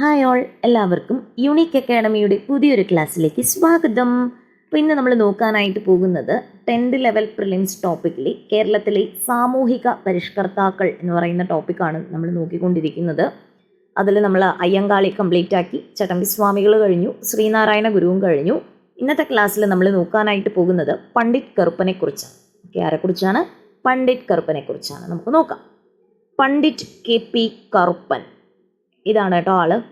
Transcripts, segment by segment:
Hi all എല്ലാവർക്കും unique അക്കാഡമിയുടെ പുതിയൊരു ക്ലാസ്സിലേക്ക് സ്വാഗതം. അപ്പോൾ ഇന്ന് നമ്മൾ നോക്കാനായിട്ട് പോകുന്നത് ടെൻത്ത് ലെവൽ പ്രിലിംസ് ടോപ്പിക്കിലെ കേരളത്തിലെ സാമൂഹിക പരിഷ്കർത്താക്കൾ എന്ന് പറയുന്ന ടോപ്പിക്കാണ് നമ്മൾ നോക്കിക്കൊണ്ടിരിക്കുന്നത്. അതിൽ നമ്മൾ അയ്യങ്കാളി കംപ്ലീറ്റ് ആക്കി ചട്ടമ്പി സ്വാമികൾ കഴിഞ്ഞു ശ്രീനാരായണ ഗുരുവും കഴിഞ്ഞു. ഇന്നത്തെ ക്ലാസ്സിൽ നമ്മൾ നോക്കാനായിട്ട് പോകുന്നത് പണ്ഡിറ്റ് കറുപ്പനെക്കുറിച്ചാണ് ഓക്കെ ആരെക്കുറിച്ചാണ് പണ്ഡിറ്റ് കറുപ്പനെക്കുറിച്ചാണ് നമുക്ക് നോക്കാം. Pandit K P Karuppan. ഇതാണ് കേട്ടോ ആൾ.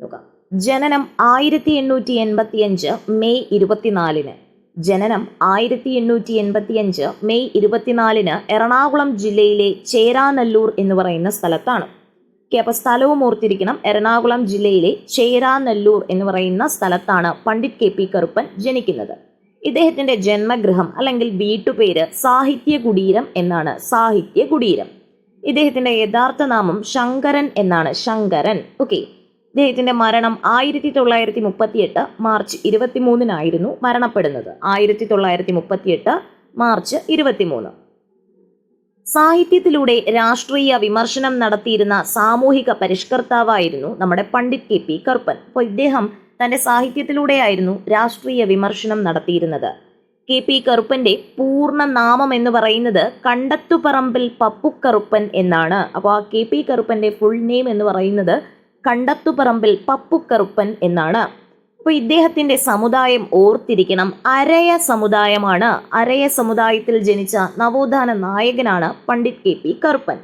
നോക്കാം. ജനനം ആയിരത്തി എണ്ണൂറ്റി എൺപത്തി അഞ്ച് മെയ് ഇരുപത്തിനാലിന്. ജനനം ആയിരത്തി എണ്ണൂറ്റി എൺപത്തി അഞ്ച് മെയ് ഇരുപത്തിനാലിന് എറണാകുളം ജില്ലയിലെ ചേരാനല്ലൂർ എന്ന് പറയുന്ന സ്ഥലത്താണ്. ഓക്കെ അപ്പോൾ സ്ഥലവും ഓർത്തിരിക്കണം. എറണാകുളം ജില്ലയിലെ ചേരാനല്ലൂർ എന്ന് പറയുന്ന സ്ഥലത്താണ് പണ്ഡിറ്റ് കെ പി കറുപ്പൻ ജനിക്കുന്നത്. ഇദ്ദേഹത്തിന്റെ ജന്മഗൃഹം അല്ലെങ്കിൽ വീട്ടുപേര് സാഹിത്യ കുടീരം എന്നാണ്. സാഹിത്യ കുടീരം ഇദ്ദേഹത്തിന്റെ യഥാർത്ഥ നാമം ശങ്കരൻ എന്നാണ്. ശങ്കരൻ. ഓക്കെ ഇദ്ദേഹത്തിന്റെ മരണം ആയിരത്തി തൊള്ളായിരത്തി മുപ്പത്തിയെട്ട് മാർച്ച് ഇരുപത്തിമൂന്നിനായിരുന്നു മരണപ്പെടുന്നത്. ആയിരത്തി തൊള്ളായിരത്തി മുപ്പത്തിയെട്ട് മാർച്ച് ഇരുപത്തിമൂന്ന്. സാഹിത്യത്തിലൂടെ രാഷ്ട്രീയ വിമർശനം നടത്തിയിരുന്ന സാമൂഹിക പരിഷ്കർത്താവായിരുന്നു നമ്മുടെ പണ്ഡിറ്റ് കെ പി കറുപ്പൻ. അപ്പോൾ ഇദ്ദേഹം തന്റെ സാഹിത്യത്തിലൂടെയായിരുന്നു രാഷ്ട്രീയ വിമർശനം നടത്തിയിരുന്നത്. കെ പി കറുപ്പന്റെ പൂർണ നാമം എന്ന് പറയുന്നത് കണ്ടത്തുപറമ്പിൽ പപ്പുക്കറുപ്പൻ എന്നാണ്. അപ്പോൾ ആ കെ പി കറുപ്പന്റെ ഫുൾ നെയിം എന്ന് പറയുന്നത് കണ്ടത്തുപറമ്പിൽ പപ്പുക്കറുപ്പൻ എന്നാണ്. അപ്പോൾ ഇദ്ദേഹത്തിന്റെ സമുദായം ഓർത്തിരിക്കണം. അരയ സമുദായമാണ്. അരയ സമുദായത്തിൽ ജനിച്ച നവോത്ഥാന നായകനാണ് പണ്ഡിറ്റ് കെ പി കറുപ്പൻ.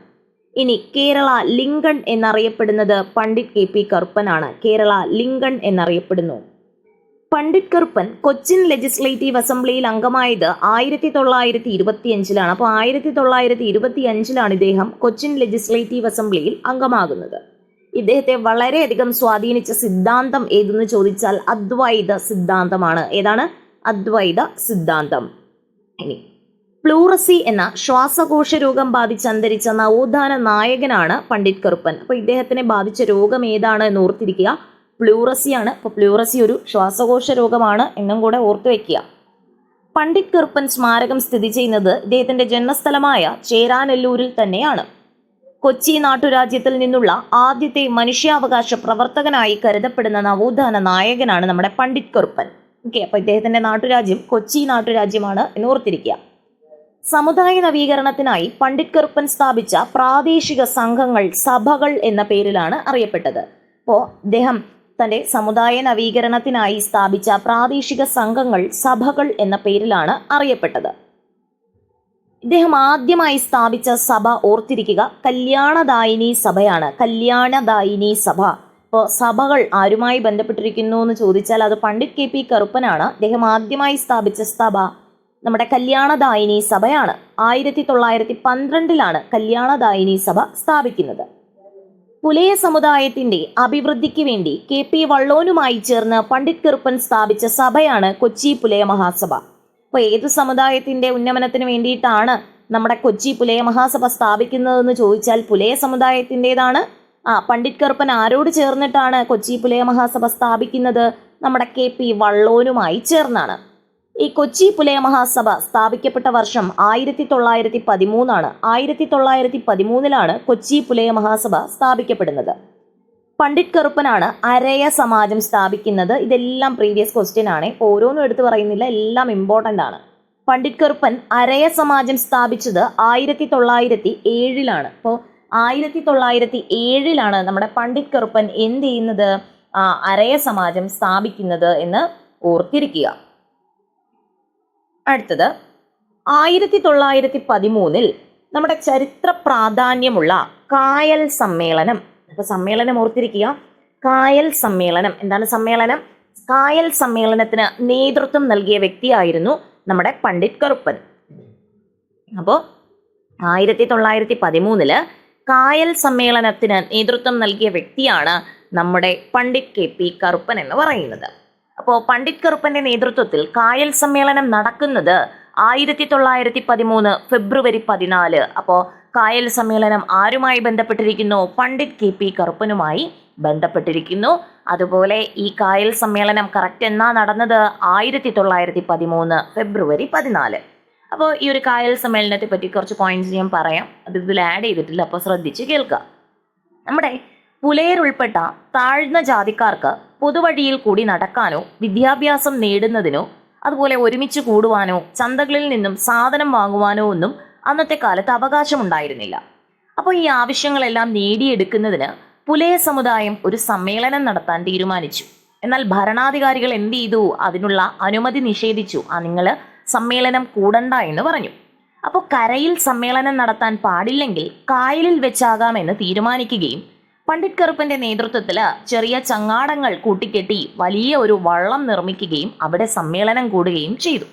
ഇനി കേരള ലിങ്കൺ എന്നറിയപ്പെടുന്നത് പണ്ഡിറ്റ് കെ പി കറുപ്പനാണ്. കേരള ലിങ്കൺ എന്നറിയപ്പെടുന്നു. പണ്ഡിറ്റ് കറുപ്പൻ കൊച്ചിൻ ലെജിസ്ലേറ്റീവ് അസംബ്ലിയിൽ അംഗമായത് ആയിരത്തി തൊള്ളായിരത്തി ഇരുപത്തി അഞ്ചിലാണ് അപ്പോൾ ആയിരത്തി തൊള്ളായിരത്തി ഇരുപത്തി അഞ്ചിലാണ് ഇദ്ദേഹം കൊച്ചിൻ ലെജിസ്ലേറ്റീവ് അസംബ്ലിയിൽ അംഗമാകുന്നത്. ഇദ്ദേഹത്തെ വളരെയധികം സ്വാധീനിച്ച സിദ്ധാന്തം ഏതെന്ന് ചോദിച്ചാൽ അദ്വൈത സിദ്ധാന്തമാണ്. ഏതാണ്? അദ്വൈത സിദ്ധാന്തം. ഇനി പ്ലൂറസി എന്ന ശ്വാസകോശ രോഗം ബാധിച്ച് അന്തരിച്ച നവോത്ഥാന നായകനാണ് പണ്ഡിറ്റ് കറുപ്പൻ അപ്പോൾ ഇദ്ദേഹത്തിനെ ബാധിച്ച രോഗം ഏതാണ് എന്ന് ഓർത്തിരിക്കുക. പ്ലൂറസി ആണ്. അപ്പോൾ പ്ലൂറസി ഒരു ശ്വാസകോശ രോഗമാണ് എന്നും കൂടെ ഓർത്തു വെക്കുക. പണ്ഡിറ്റ് കറുപ്പൻ സ്മാരകം സ്ഥിതി ചെയ്യുന്നത് ഇദ്ദേഹത്തിന്റെ ജന്മസ്ഥലമായ ചേരാനെല്ലൂരിൽ തന്നെയാണ്. കൊച്ചി നാട്ടുരാജ്യത്തിൽ നിന്നുള്ള ആദ്യത്തെ മനുഷ്യാവകാശ പ്രവർത്തകനായി കരുതപ്പെടുന്ന നവോത്ഥാന നായകനാണ് നമ്മുടെ പണ്ഡിറ്റ് കറുപ്പൻ ഓക്കെ അപ്പോൾ ഇദ്ദേഹത്തിന്റെ നാട്ടുരാജ്യം കൊച്ചി നാട്ടുരാജ്യമാണ് എന്ന് ഓർത്തിരിക്കുക. സമുദായ നവീകരണത്തിനായി പണ്ഡിറ്റ് കറുപ്പൻ സ്ഥാപിച്ച പ്രാദേശിക സംഘങ്ങൾ സഭകൾ എന്ന പേരിലാണ് അറിയപ്പെട്ടത്. അപ്പോൾ ഇദ്ദേഹം തന്റെ സമുദായ നവീകരണത്തിനായി സ്ഥാപിച്ച പ്രാദേശിക സംഘങ്ങൾ സഭകൾ എന്ന പേരിലാണ് അറിയപ്പെട്ടത്. ഇദ്ദേഹം ആദ്യമായി സ്ഥാപിച്ച സഭ ഓർത്തിരിക്കുക കല്യാണദായിനി സഭയാണ്. കല്യാണദായിനി സഭ. ഇപ്പോൾ സഭകൾ ആരുമായി ബന്ധപ്പെട്ടിരിക്കുന്നു എന്ന് ചോദിച്ചാൽ അത് പണ്ഡിറ്റ് കെ പി കറുപ്പനാണ്. ഇദ്ദേഹം ആദ്യമായി സ്ഥാപിച്ച സഭ നമ്മുടെ കല്യാണദായിനി സഭയാണ്. ആയിരത്തി തൊള്ളായിരത്തി പന്ത്രണ്ടിലാണ് കല്യാണദായിനി സഭ സ്ഥാപിക്കുന്നത്. പുലയ സമുദായത്തിന്റെ അഭിവൃദ്ധിക്ക് വേണ്ടി കെ പി വള്ളോനുമായി ചേർന്ന് പണ്ഡിറ്റ് കറുപ്പൻ സ്ഥാപിച്ച സഭയാണ് കൊച്ചി പുലയ മഹാസഭ. അപ്പോൾ ഏത് സമുദായത്തിന്റെ ഉന്നമനത്തിന് വേണ്ടിയിട്ടാണ് നമ്മുടെ കൊച്ചി പുലയ മഹാസഭ സ്ഥാപിക്കുന്നതെന്ന് ചോദിച്ചാൽ പുലയ സമുദായത്തിന്റെതാണ്. ആ പണ്ഡിറ്റ് കറുപ്പൻ ആരോട് ചേർന്നിട്ടാണ് കൊച്ചി പുലയ മഹാസഭ സ്ഥാപിക്കുന്നത്? നമ്മുടെ കെ പി വള്ളോനുമായി ചേർന്നാണ്. ഈ കൊച്ചി പുലയ മഹാസഭ സ്ഥാപിക്കപ്പെട്ട വർഷം ആയിരത്തി തൊള്ളായിരത്തി പതിമൂന്നാണ് ആയിരത്തി തൊള്ളായിരത്തി പതിമൂന്നിലാണ് കൊച്ചി പുലയ മഹാസഭ സ്ഥാപിക്കപ്പെടുന്നത്. പണ്ഡിറ്റ് കറുപ്പനാണ് അരയ സമാജം സ്ഥാപിക്കുന്നത്. ഇതെല്ലാം പ്രീവിയസ് ക്വസ്റ്റ്യൻ ആണ്. ഓരോന്നും എടുത്തു പറയുന്നില്ല. എല്ലാം ഇമ്പോർട്ടന്റ് ആണ്. പണ്ഡിറ്റ് കറുപ്പൻ അരയ സമാജം സ്ഥാപിച്ചത് ആയിരത്തി തൊള്ളായിരത്തി ഏഴിലാണ് അപ്പോൾ ആയിരത്തി തൊള്ളായിരത്തി ഏഴിലാണ് നമ്മുടെ പണ്ഡിറ്റ് കറുപ്പൻ എന്ത് ചെയ്യുന്നത്? അരയ സമാജം സ്ഥാപിക്കുന്നത് എന്ന് ഓർത്തിരിക്കുക. അടുത്തത് ആയിരത്തി തൊള്ളായിരത്തി പതിമൂന്നിൽ നമ്മുടെ ചരിത്ര പ്രാധാന്യമുള്ള കായൽ സമ്മേളനം. അപ്പൊ സമ്മേളനം ഓർത്തിരിക്കുക. കായൽ സമ്മേളനം. എന്താണ് സമ്മേളനം? കായൽ സമ്മേളനത്തിന് നേതൃത്വം നൽകിയ വ്യക്തിയായിരുന്നു നമ്മുടെ പണ്ഡിറ്റ് കറുപ്പൻ. അപ്പോൾ ആയിരത്തി തൊള്ളായിരത്തി പതിമൂന്നിൽ കായൽ സമ്മേളനത്തിന് നേതൃത്വം നൽകിയ വ്യക്തിയാണ് നമ്മുടെ പണ്ഡിറ്റ് കെ പി കറുപ്പൻ എന്ന് പറയുന്നത്. അപ്പോൾ പണ്ഡിറ്റ് കറുപ്പന്റെ നേതൃത്വത്തിൽ കായൽ സമ്മേളനം നടക്കുന്നത് ആയിരത്തി തൊള്ളായിരത്തി പതിമൂന്ന് ഫെബ്രുവരി പതിനാല്. അപ്പോൾ കായൽ സമ്മേളനം ആരുമായി ബന്ധപ്പെട്ടിരിക്കുന്നു? പണ്ഡിറ്റ് കെ പി കറുപ്പനുമായി ബന്ധപ്പെട്ടിരിക്കുന്നു. അതുപോലെ ഈ കായൽ സമ്മേളനം കറക്റ്റ് എന്നാ നടന്നത്? ആയിരത്തി തൊള്ളായിരത്തി പതിമൂന്ന് ഫെബ്രുവരി പതിനാല്. അപ്പോൾ ഈ ഒരു കായൽ സമ്മേളനത്തെ പറ്റി കുറച്ച് പോയിന്റ്സ് ഞാൻ പറയാം. അത് ഇതിൽ ആഡ് ചെയ്തിട്ടില്ല. അപ്പോൾ ശ്രദ്ധിച്ച് കേൾക്കുക നമ്മുടെ പുലയർ ഉൾപ്പെട്ട താഴ്ന്ന ജാതിക്കാർക്ക് പൊതുവഴിയിൽ കൂടി നടക്കാനോ വിദ്യാഭ്യാസം നേടുന്നതിനോ അതുപോലെ ഒരുമിച്ച് കൂടുവാനോ ചന്തകളിൽ നിന്നും സാധനം വാങ്ങുവാനോ ഒന്നും അന്നത്തെ കാലത്ത് അവകാശമുണ്ടായിരുന്നില്ല. അപ്പോൾ ഈ ആവശ്യങ്ങളെല്ലാം നേടിയെടുക്കുന്നതിന് പുലയ സമുദായം ഒരു സമ്മേളനം നടത്താൻ തീരുമാനിച്ചു. എന്നാൽ ഭരണാധികാരികൾ എന്ത് ചെയ്തു? അതിനുള്ള അനുമതി നിഷേധിച്ചു. ആ നിങ്ങൾ സമ്മേളനം കൂടണ്ട എന്ന് പറഞ്ഞു. അപ്പോൾ കരയിൽ സമ്മേളനം നടത്താൻ പാടില്ലെങ്കിൽ കായലിൽ വെച്ചാകാമെന്ന് തീരുമാനിക്കുകയും പണ്ഡിറ്റ് കറുപ്പന്റെ നേതൃത്വത്തിൽ ചെറിയ ചങ്ങാടങ്ങൾ കൂട്ടിക്കെട്ടി വലിയ ഒരു വള്ളം നിർമ്മിക്കുകയും അവിടെ സമ്മേളനം കൂടുകയും ചെയ്തു.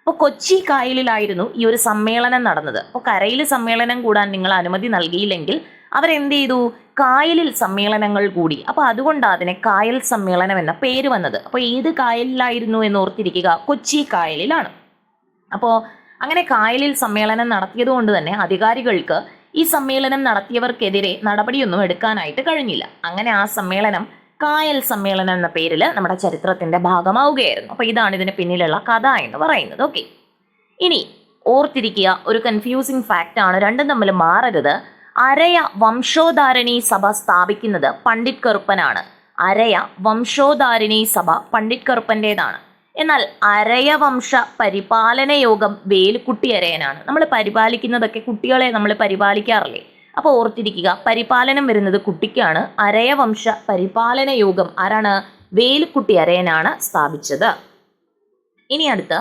അപ്പോൾ കൊച്ചി കായലിലായിരുന്നു ഈ ഒരു സമ്മേളനം നടന്നത്. അപ്പോൾ കരയിൽ സമ്മേളനം കൂടാൻ നിങ്ങൾ അനുമതി നൽകിയില്ലെങ്കിൽ അവരെന്ത് ചെയ്തു? കായലിൽ സമ്മേളനങ്ങൾ കൂടി. അപ്പോൾ അതുകൊണ്ടാണ് അതിനെ കായൽ സമ്മേളനം എന്ന പേര് വന്നത്. അപ്പോൾ ഏത് കായലിലായിരുന്നു എന്ന് ഓർത്തിരിക്കുക. കൊച്ചി കായലിലാണ്. അപ്പോൾ അങ്ങനെ കായലിൽ സമ്മേളനം നടത്തിയത് കൊണ്ട് തന്നെ അധികാരികൾക്ക് ഈ സമ്മേളനം നടത്തിയവർക്കെതിരെ നടപടിയൊന്നും എടുക്കാനായിട്ട് കഴിഞ്ഞില്ല. അങ്ങനെ ആ സമ്മേളനം കായൽ സമ്മേളനം എന്ന പേരിൽ നമ്മുടെ ചരിത്രത്തിന്റെ ഭാഗമാവുകയായിരുന്നു. അപ്പോൾ ഇതാണ് ഇതിന് പിന്നിലുള്ള കഥ എന്ന് പറയുന്നത്. ഓക്കെ. ഇനി ഓർത്തിരിക്കുക ഒരു കൺഫ്യൂസിങ് ഫാക്റ്റ് ആണ്. രണ്ടും തമ്മിൽ മാറരുത്. അരയ വംശോധാരണി സഭ സ്ഥാപിക്കുന്നത് പണ്ഡിറ്റ് കറുപ്പനാണ്. അരയ വംശോധാരിണി സഭ പണ്ഡിറ്റ് കറുപ്പന്റെതാണ് എന്നാൽ അരയവംശ പരിപാലന യോഗം വേലുക്കുട്ടി അരയനാണ് നമ്മൾ പരിപാലിക്കുന്നതൊക്കെ കുട്ടികളെ നമ്മൾ പരിപാലിക്കാറില്ലേ? അപ്പോൾ ഓർത്തിരിക്കുക പരിപാലനം വരുന്നത് കുട്ടിക്കാണ്. അരയവംശ പരിപാലന യോഗം ആരാണ്? വേലുക്കുട്ടി അരയനാണ് സ്ഥാപിച്ചത്. ഇനി അടുത്ത്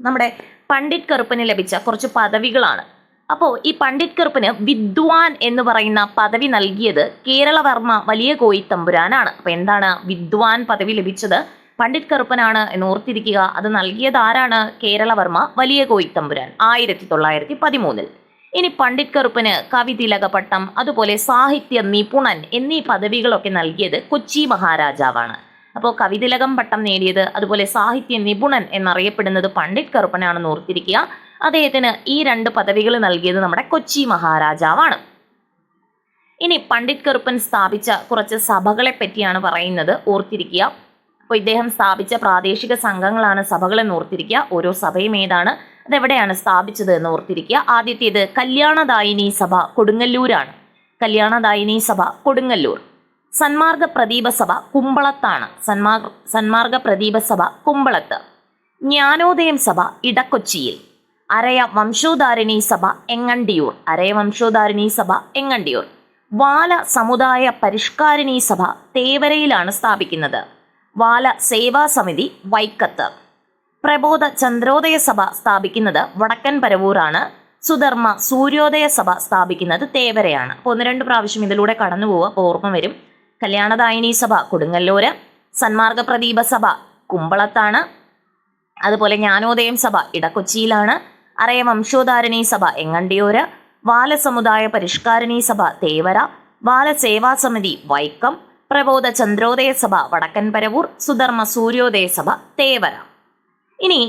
നമ്മുടെ പണ്ഡിറ്റ് കറുപ്പന് ലഭിച്ച കുറച്ച് പദവികളാണ്. അപ്പോൾ ഈ പണ്ഡിറ്റ് കറുപ്പന് വിദ്വാൻ എന്ന് പറയുന്ന പദവി നൽകിയത് കേരളവർമ്മ വലിയ കോയി തമ്പുരാനാണ് അപ്പോൾ എന്താണ് വിദ്വാൻ പദവി ലഭിച്ചത്? പണ്ഡിറ്റ് കറുപ്പനാണ് എന്ന് ഓർത്തിരിക്കുക. അത് നൽകിയത് ആരാണ്? കേരളവർമ്മ വലിയ കോയിത്തമ്പുരാൻ ആയിരത്തി തൊള്ളായിരത്തി പതിമൂന്നിൽ ഇനി പണ്ഡിറ്റ് കറുപ്പന് കവി തിലകപട്ടം അതുപോലെ സാഹിത്യ നിപുണൻ എന്നീ പദവികളൊക്കെ നൽകിയത് കൊച്ചി മഹാരാജാവാണ്. അപ്പോൾ കവിതിലകം പട്ടം നേടിയത് അതുപോലെ സാഹിത്യ നിപുണൻ എന്നറിയപ്പെടുന്നത് പണ്ഡിറ്റ് കറുപ്പനാണെന്ന് ഓർത്തിരിക്കുക. അദ്ദേഹത്തിന് ഈ രണ്ട് പദവികൾ നൽകിയത് നമ്മുടെ കൊച്ചി മഹാരാജാവാണ്. ഇനി പണ്ഡിറ്റ് കറുപ്പൻ സ്ഥാപിച്ച കുറച്ച് സഭകളെ പറ്റിയാണ് പറയുന്നത്. ഓർത്തിരിക്കുക. അപ്പോൾ ഇദ്ദേഹം സ്ഥാപിച്ച പ്രാദേശിക സംഘങ്ങളാണ് സഭകളെന്ന് ഓർത്തിരിക്കുക. ഓരോ സഭയും ഏതാണ്? അതെവിടെയാണ് സ്ഥാപിച്ചത് എന്ന് ഓർത്തിരിക്കുക. ആദ്യത്തേത് കല്യാണദായിനി സഭ കൊടുങ്ങല്ലൂരാണ്. കല്യാണദായിനി സഭ കൊടുങ്ങല്ലൂർ. സന്മാർഗ പ്രദീപ സഭ കുമ്പളത്താണ്. സന്മാർഗ സന്മാർഗ പ്രദീപ സഭ കുമ്പളത്ത്. ജ്ഞാനോദയം സഭ ഇടക്കൊച്ചിയിൽ. അരയ വംശോധാരിണി സഭ എങ്ങണ്ടിയൂർ. അരയ വംശോധാരിണി സഭ എങ്ങണ്ടിയൂർ. വാല സമുദായ പരിഷ്കാരിണി സഭ തേവരയിലാണ് സ്ഥാപിക്കുന്നത്. വാല സേവാ സമിതി വൈക്കത്ത്. പ്രബോധ ചന്ദ്രോദയ സഭ സ്ഥാപിക്കുന്നത് വടക്കൻ പരവൂറാണ് സുധർമ്മ സൂര്യോദയ സഭ സ്ഥാപിക്കുന്നത് തേവരയാണ്. അപ്പോൾ ഒന്ന് രണ്ട് പ്രാവശ്യം ഇതിലൂടെ കടന്നു പോവുക ഓർമ്മ വരും. കല്യാണദായിനി സഭ കൊടുങ്ങല്ലൂര്. സന്മാർഗ പ്രദീപ സഭ കുമ്പളത്താണ്. അതുപോലെ ജ്ഞാനോദയം സഭ ഇടക്കൊച്ചിയിലാണ്. അറയ വംശോധാരണി സഭ എങ്ങണ്ടിയൂര്. ബാലസമുദായ പരിഷ്കാരണി സഭ തേവര. ബാലസേവാ സമിതി വൈക്കം. പ്രബോധ ചന്ദ്രോദയ സഭ വടക്കൻ പരവൂർ സുധർമ്മ സൂര്യോദയ സഭ തേവര. ഇനി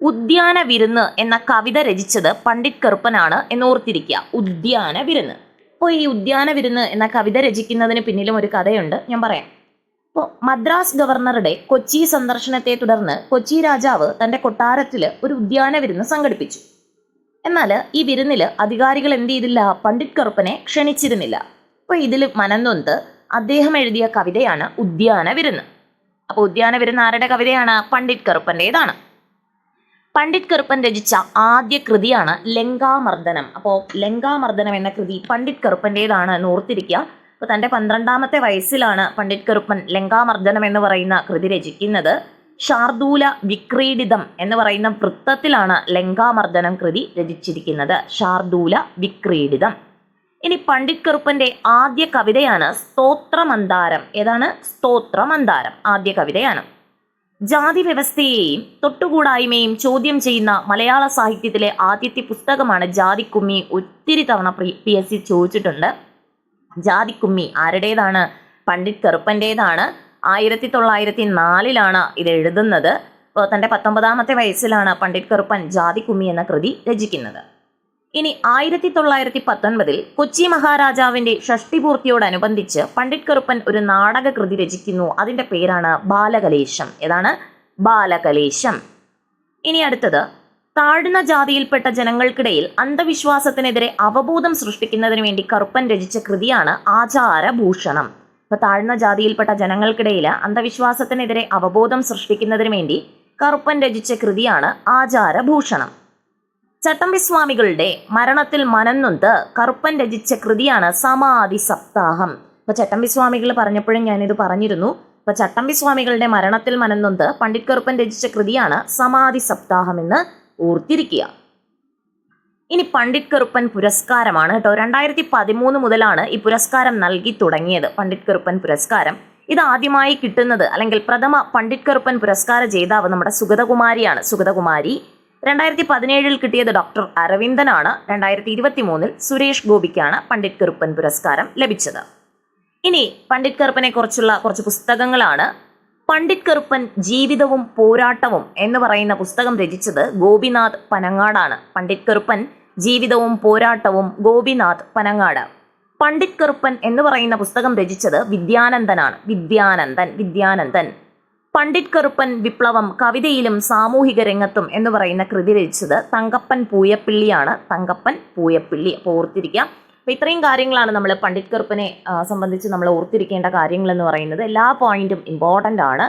ഉദ്യാന വിരുന്ന് എന്ന കവിത രചിച്ചത് പണ്ഡിറ്റ് കറുപ്പനാണ് എന്ന് ഓർത്തിരിക്കുക ഉദ്യാന വിരുന്ന്. അപ്പോൾ ഈ ഉദ്യാന വിരുന്ന് എന്ന കവിത രചിക്കുന്നതിന് പിന്നിലും ഒരു കഥയുണ്ട്. ഞാൻ പറയാം. അപ്പോൾ മദ്രാസ് ഗവർണറുടെ കൊച്ചി സന്ദർശനത്തെ തുടർന്ന് കൊച്ചി രാജാവ് തന്റെ കൊട്ടാരത്തിൽ ഒരു ഉദ്യാന വിരുന്ന് സംഘടിപ്പിച്ചു. എന്നാൽ ഈ വിരുന്നിൽ അധികാരികൾ എന്ത് ചെയ്തില്ല? പണ്ഡിറ്റ് കറുപ്പനെ ക്ഷണിച്ചിരുന്നില്ല. അപ്പോൾ ഇതിൽ മനംനൊന്ത് അദ്ദേഹം എഴുതിയ കവിതയാണ് ഉദ്യാന വിരുന്ന്. അപ്പോൾ ഉദ്യാന വിരുന്ന് ആരുടെ കവിതയാണ്? പണ്ഡിറ്റ് കറുപ്പന്റെതാണ് പണ്ഡിറ്റ് കറുപ്പൻ രചിച്ച ആദ്യ കൃതിയാണ് ലങ്കാമർദ്ദനം. അപ്പോൾ ലങ്കാമർദ്ദനം എന്ന കൃതി പണ്ഡിറ്റ് കറുപ്പന്റെതാണ് എന്ന് ഓർത്തിരിക്കുക. അപ്പോൾ തന്റെ പന്ത്രണ്ടാമത്തെ വയസ്സിലാണ് പണ്ഡിറ്റ് കറുപ്പൻ ലങ്കാമർദ്ദനം എന്ന് പറയുന്ന കൃതി രചിക്കുന്നത്. ഷാർദൂല വിക്രീഡിതം എന്ന് പറയുന്ന വൃത്തത്തിലാണ് ലങ്കാമർദ്ദനം കൃതി രചിച്ചിരിക്കുന്നത്. ഷാർദൂല വിക്രീഡിതം. ഇനി പണ്ഡിറ്റ് കറുപ്പന്റെ ആദ്യ കവിതയാണ് സ്തോത്രമന്താരം ഏതാണ്? സ്തോത്രമന്താരം ആദ്യ കവിതയാണ്. ജാതി വ്യവസ്ഥയെയും തൊട്ടുകൂടായ്മയും ചോദ്യം ചെയ്യുന്ന മലയാള സാഹിത്യത്തിലെ ആദ്യത്തെ പുസ്തകമാണ് ജാതിക്കുമ്മി. ഒത്തിരി തവണ പി എസ് സി ചോദിച്ചിട്ടുണ്ട്. ജാതിക്കുമ്മി ആരുടേതാണ്? പണ്ഡിറ്റ് കറുപ്പന്റേതാണ് ആയിരത്തി തൊള്ളായിരത്തി നാലിലാണ് ഇത് എഴുതുന്നത്. തന്റെ പത്തൊമ്പതാമത്തെ വയസ്സിലാണ് പണ്ഡിറ്റ് കറുപ്പൻ ജാതിക്കുമ്മി എന്ന കൃതി രചിക്കുന്നത്. ഇനി ആയിരത്തി തൊള്ളായിരത്തി പത്തൊൻപതിൽ കൊച്ചി മഹാരാജാവിന്റെ ഷഷ്ടിപൂർത്തിയോടനുബന്ധിച്ച് പണ്ഡിറ്റ് കറുപ്പൻ ഒരു നാടകകൃതി രചിക്കുന്നു. അതിന്റെ പേരാണ് ബാലകലേശം. ഏതാണ്? ബാലകലേശം. ഇനി അടുത്തത്. താഴ്ന്ന ജാതിയിൽപ്പെട്ട ജനങ്ങൾക്കിടയിൽ അന്ധവിശ്വാസത്തിനെതിരെ അവബോധം സൃഷ്ടിക്കുന്നതിന് വേണ്ടി കറുപ്പൻ രചിച്ച കൃതിയാണ് ആചാരഭൂഷണം. ഇപ്പൊ താഴ്ന്ന ജാതിയിൽപ്പെട്ട ജനങ്ങൾക്കിടയിൽ അന്ധവിശ്വാസത്തിനെതിരെ അവബോധം സൃഷ്ടിക്കുന്നതിന് വേണ്ടി കറുപ്പൻ രചിച്ച കൃതിയാണ് ആചാരഭൂഷണം. ചട്ടമ്പിസ്വാമികളുടെ മരണത്തിൽ മനന്നൊന്ത് കറുപ്പൻ രചിച്ച കൃതിയാണ് സമാധി സപ്താഹം. ഇപ്പൊ ചട്ടമ്പിസ്വാമികൾ പറഞ്ഞപ്പോഴും ഞാനിത് പറഞ്ഞിരുന്നു. ഇപ്പൊ ചട്ടമ്പിസ്വാമികളുടെ മരണത്തിൽ മനന്നൊന്ത് പണ്ഡിറ്റ് കറുപ്പൻ രചിച്ച കൃതിയാണ് സമാധി സപ്താഹം എന്ന് ഓർത്തിരിക്കുക. ഇനി പണ്ഡിറ്റ് കറുപ്പൻ പുരസ്കാരമാണ് കേട്ടോ. രണ്ടായിരത്തി പതിമൂന്ന് മുതലാണ് ഈ പുരസ്കാരം നൽകി തുടങ്ങിയത് പണ്ഡിറ്റ് കറുപ്പൻ പുരസ്കാരം. ഇത് ആദ്യമായി കിട്ടുന്നത് അല്ലെങ്കിൽ പ്രഥമ പണ്ഡിറ്റ് കറുപ്പൻ പുരസ്കാര ജേതാവ് നമ്മുടെ സുഗതകുമാരിയാണ്. സുഗതകുമാരി രണ്ടായിരത്തി പതിനേഴിൽ കിട്ടിയത് ഡോക്ടർ അരവിന്ദനാണ്. രണ്ടായിരത്തി ഇരുപത്തി മൂന്നിൽ സുരേഷ് ഗോപിക്കാണ് പണ്ഡിറ്റ് കറുപ്പൻ പുരസ്കാരം ലഭിച്ചത്. ഇനി പണ്ഡിറ്റ് കറുപ്പനെ കുറിച്ചുള്ള കുറച്ച് പുസ്തകങ്ങളാണ്. പണ്ഡിറ്റ് കറുപ്പൻ ജീവിതവും പോരാട്ടവും എന്ന് പറയുന്ന പുസ്തകം രചിച്ചത് ഗോപിനാഥ് പനങ്ങാടാണ്. പണ്ഡിറ്റ് കറുപ്പൻ ജീവിതവും പോരാട്ടവും ഗോപിനാഥ് പനങ്ങാട്. പണ്ഡിറ്റ് കറുപ്പൻ എന്ന് പറയുന്ന പുസ്തകം രചിച്ചത് വിദ്യാനന്ദനാണ്. വിദ്യാനന്ദൻ വിദ്യാനന്ദൻ. പണ്ഡിറ്റ് കറുപ്പൻ വിപ്ലവം കവിതയിലും സാമൂഹിക രംഗത്തും എന്ന് പറയുന്ന കൃതി രചിച്ചത് തങ്കപ്പൻ പൂയപ്പിള്ളിയാണ്. തങ്കപ്പൻ പൂയപ്പിള്ളി. അപ്പോൾ ഓർത്തിരിക്കാം അപ്പോൾ ഇത്രയും കാര്യങ്ങളാണ് നമ്മൾ പണ്ഡിറ്റ് കറുപ്പനെ സംബന്ധിച്ച് നമ്മൾ ഓർത്തിരിക്കേണ്ട കാര്യങ്ങൾ എന്ന് പറയുന്നത്. എല്ലാ പോയിന്റും ഇമ്പോർട്ടന്റ് ആണ്.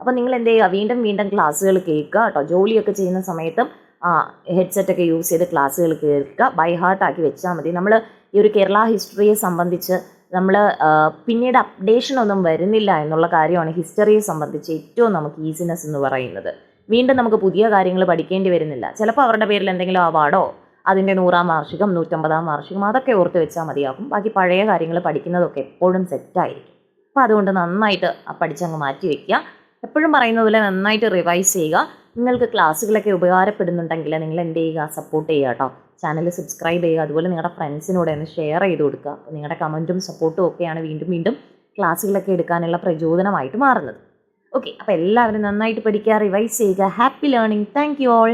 അപ്പോൾ നിങ്ങൾ എന്ത് ചെയ്യുക? വീണ്ടും വീണ്ടും ക്ലാസ്സുകൾ കേൾക്കുക കേട്ടോ. ജോലിയൊക്കെ ചെയ്യുന്ന സമയത്തും ആ ഹെഡ്സെറ്റ് ഒക്കെ യൂസ് ചെയ്ത് ക്ലാസ്സുകൾ കേൾക്കുക. ബൈ ഹാർട്ട് ആക്കി വെച്ചാൽ മതി. നമ്മൾ ഈ ഒരു കേരള ഹിസ്റ്ററിയെ സംബന്ധിച്ച് നമ്മൾ പിന്നീട് അപ്ഡേഷൻ ഒന്നും വരുന്നില്ല എന്നുള്ള കാര്യമാണ് ഹിസ്റ്ററിയെ സംബന്ധിച്ച് ഏറ്റവും നമുക്ക് ഈസിനെസ് എന്ന് പറയുന്നത്. വീണ്ടും നമുക്ക് പുതിയ കാര്യങ്ങൾ പഠിക്കേണ്ടി വരുന്നില്ല. ചിലപ്പോൾ അവരുടെ പേരിൽ എന്തെങ്കിലും അവാർഡോ അതിന്റെ നൂറാം വാർഷികം നൂറ്റമ്പതാം വാർഷികം അതൊക്കെ ഓർത്ത് വെച്ചാൽ മതിയാകും. ബാക്കി പഴയ കാര്യങ്ങൾ പഠിക്കുന്നതൊക്കെ എപ്പോഴും സെറ്റായിരിക്കും അപ്പോൾ അതുകൊണ്ട് നന്നായിട്ട് പഠിച്ചങ്ങ് മാറ്റി വയ്ക്കുക എപ്പോഴും പറയുന്നതുപോലെ നന്നായിട്ട് റിവൈസ് ചെയ്യുക. നിങ്ങൾക്ക് ക്ലാസ്സുകളൊക്കെ ഉപകാരപ്പെടുന്നുണ്ടെങ്കിൽ നിങ്ങൾ എന്ത് ചെയ്യുക? സപ്പോർട്ട് ചെയ്യുക കേട്ടോ ചാനൽ സബ്സ്ക്രൈബ് ചെയ്യുക. അതുപോലെ നിങ്ങളുടെ ഫ്രണ്ട്സിനോട് ഒന്ന് ഷെയർ ചെയ്ത് കൊടുക്കുക. നിങ്ങളുടെ കമന്റും സപ്പോർട്ടും ഒക്കെയാണ് വീണ്ടും വീണ്ടും ക്ലാസ്സുകളൊക്കെ എടുക്കാനുള്ള പ്രചോദനമായിട്ട് മാറുന്നത്. ഓക്കെ അപ്പോൾ എല്ലാവരും നന്നായിട്ട് പഠിക്കുക റിവൈസ് ചെയ്യുക. Happy learning thank you all